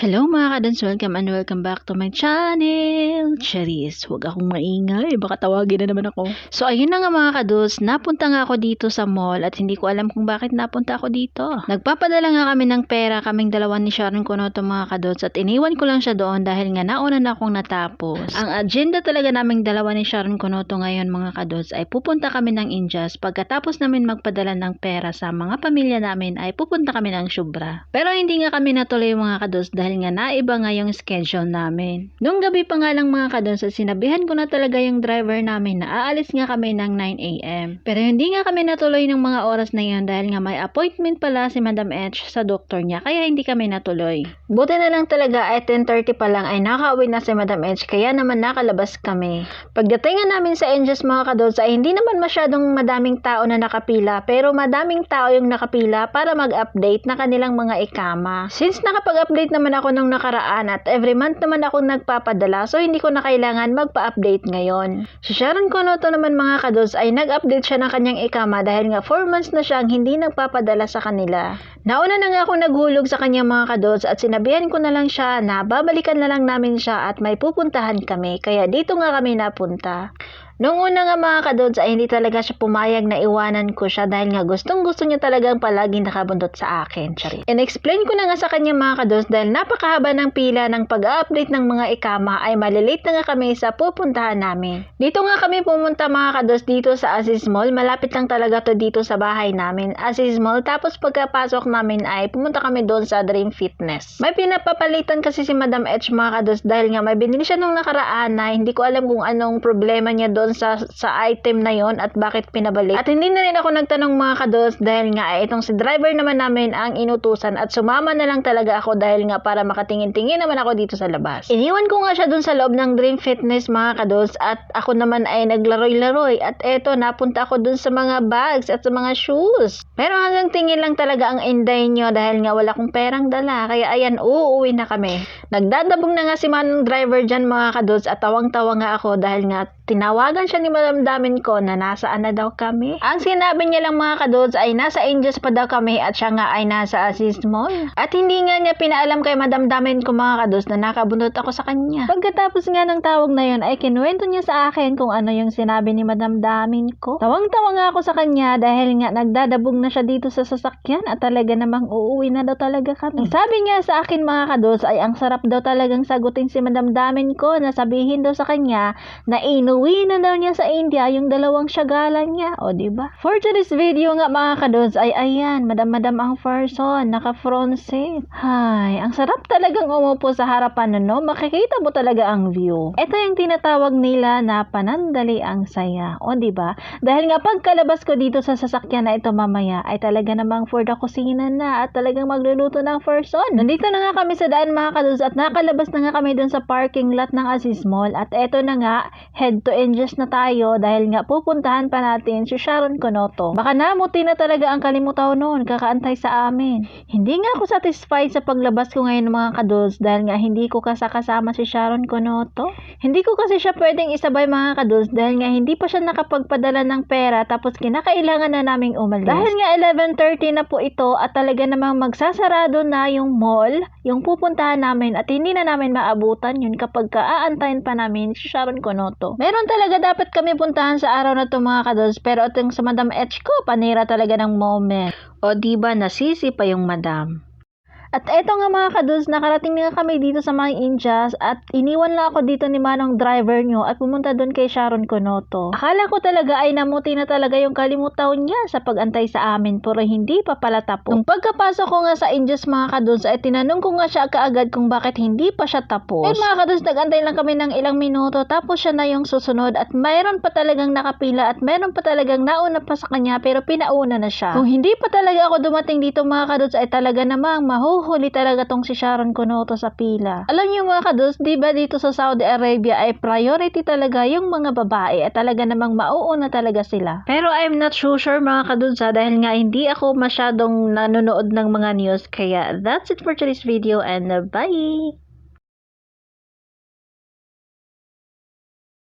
Hello mga kadons, welcome and welcome back to my channel. Charis, huwag akong maingay, baka tawagin na naman ako. So ayun na nga mga kadons, napunta nga ako dito sa mall at hindi ko alam kung bakit napunta ako dito. Nagpapadala nga kami ng pera kaming dalawa ni Sharon Kunoto mga kadons at iniwan ko lang siya doon dahil nga nauna na akong natapos. Ang agenda talaga naming dalawa ni Sharon Kunoto ngayon mga kadons ay pupunta kami ng Indias pagkatapos namin magpadala ng pera sa mga pamilya namin ay pupunta kami ng Shubra. Pero hindi nga kami natuloy mga kadons dahil nga naiba nga yung schedule namin. Noong gabi pa nga lang mga kadons at sinabihan ko na talaga yung driver namin na aalis nga kami ng 9am. Pero hindi nga kami natuloy ng mga oras na yun dahil nga may appointment pala si Madam H sa doktor niya kaya hindi kami natuloy. Buti na lang talaga ay 10.30 pa lang ay nakauwi na si Madam H kaya naman nakalabas kami. Pagdating namin sa Angels mga kadons ay hindi naman masyadong madaming tao na nakapila pero madaming tao yung nakapila para mag-update na kanilang mga ikama. Since nakapag-update naman ako nung nakaraan at every month naman ako nagpapadala so hindi ko na kailangan magpa-update ngayon. Si Sharon Konoto naman mga kados ay nag-update siya ng kanyang ikama dahil nga 4 months na siyang hindi nagpapadala sa kanila. Nauna na nga ako naghulog sa kanyang mga kados at sinabihan ko na lang siya na babalikan na lang namin siya at may pupuntahan kami kaya dito nga kami napunta. Noong una nga mga kadods ay hindi talaga siya pumayag na iwanan ko siya dahil nga gustong gusto niya talagang palaging nakabundot sa akin. Charit. In-explain ko na nga sa kanya mga kadods dahil napakahaba ng pila ng pag-update ng mga ikama ay malilate na nga kami sa pupuntahan namin. Dito nga kami pumunta mga kadods dito sa Aziz Mall. Malapit lang talaga to dito sa bahay namin. Aziz Mall. Tapos pagkapasok namin ay pumunta kami doon sa Dream Fitness. May pinapapalitan kasi si Madam H mga kadods dahil nga may binili siya nung nakaraan na hindi ko alam kung anong problema niya doon sa sa item na yon at bakit pinabalik. At hindi na rin ako nagtanong mga kados dahil nga eh, itong si driver naman namin ang inutusan at sumama na lang talaga ako dahil nga para makatingin-tingin naman ako dito sa labas. Iniwan ko nga siya dun sa loob ng Dream Fitness mga kados at ako naman ay naglaroy-laroy at eto napunta ako dun sa mga bags at sa mga shoes. Pero hanggang tingin lang talaga ang inday nyo dahil nga wala kong perang dala kaya ayan uuwi na kami. Nagdadabog na nga si manong driver dyan mga kados at tawang-tawa nga ako dahil nga tinawagan siya ni madamdamin ko na nasaan na daw kami. Ang sinabi niya lang mga kadods ay nasa Angels pa daw kami at siya nga ay nasa Aziz Mall. At hindi nga niya pinaalam kay madamdamin ko mga kadods na nakabunot ako sa kanya. Pagkatapos nga ng tawag na yun ay kinuwento niya sa akin kung ano yung sinabi ni madamdamin ko. Tawang-tawa nga ako sa kanya dahil nga nagdadabog na siya dito sa sasakyan at talaga namang uuwi na daw talaga kami. Sabi nga sa akin mga kadods ay ang sarap daw talagang sagutin si madamdamin ko na sabihin daw sa kanya na inu Uwi na daw niya sa India yung dalawang syagalan niya. O, di ba? For today's video nga mga kadods ay ayan, madam-madam ang person, naka-front seat. Hay, ang sarap talagang umupo sa harapan no, makikita mo talaga ang view. Ito yung tinatawag nila na panandali ang saya. O, di ba? Dahil nga pagkalabas ko dito sa sasakyan na ito mamaya ay talaga namang for the kusina na at talagang magluluto ng person. Nandito na nga kami sa daan mga kadods at nakalabas na nga kami dun sa parking lot ng Aziz Mall at eto na nga, head to Angels na tayo dahil nga pupuntahan pa natin si Sharon Konoto. Baka namuti na talaga ang kalimutaw noon kakaantay sa amin. Hindi nga ako satisfied sa paglabas ko ngayon mga kadols dahil nga hindi ko kasakasama si Sharon Konoto. Hindi ko kasi siya pwedeng isabay mga kadols dahil nga hindi pa siya nakapagpadala ng pera tapos kinakailangan na naming umalis. Dahil nga 11.30 na po ito at talaga namang magsasarado na yung mall, yung pupuntahan namin at hindi na namin maabutan yun kapag kaaantayin pa namin si Sharon. Meron Meron talaga dapat kami puntahan sa araw na to mga kados, pero itong sa Madam H ko, panira talaga ng moment. O diba nasisi pa yung madam. At eto nga mga kadudes, nakarating na kami dito sa mga Indias at iniwan lang ako dito ni Manong driver nyo at pumunta doon kay Sharon Konoto. Akala ko talaga ay namuti na talaga yung kalimutaw niya sa pagantay sa amin pero hindi pa pala tapos. Nung pagkapasok ko nga sa Indias mga kadudes ay tinanong ko nga siya kaagad kung bakit hindi pa siya tapos. Eh mga kadudes, nagantay lang kami ng ilang minuto tapos siya na yung susunod at mayroon pa talagang nakapila at mayroon pa talagang nauna pa sa kanya pero pinauna na siya. Kung hindi pa talaga ako dumating dito mga kadudes ay talaga namang mahu mahuhuli talaga tong si Sharon Kunoto sa pila. Alam niyo mga kados, di ba dito sa Saudi Arabia ay priority talaga yung mga babae at talaga namang mauuna talaga sila. Pero I'm not so sure mga kados ha, dahil nga hindi ako masyadong nanonood ng mga news kaya that's it for today's video and bye!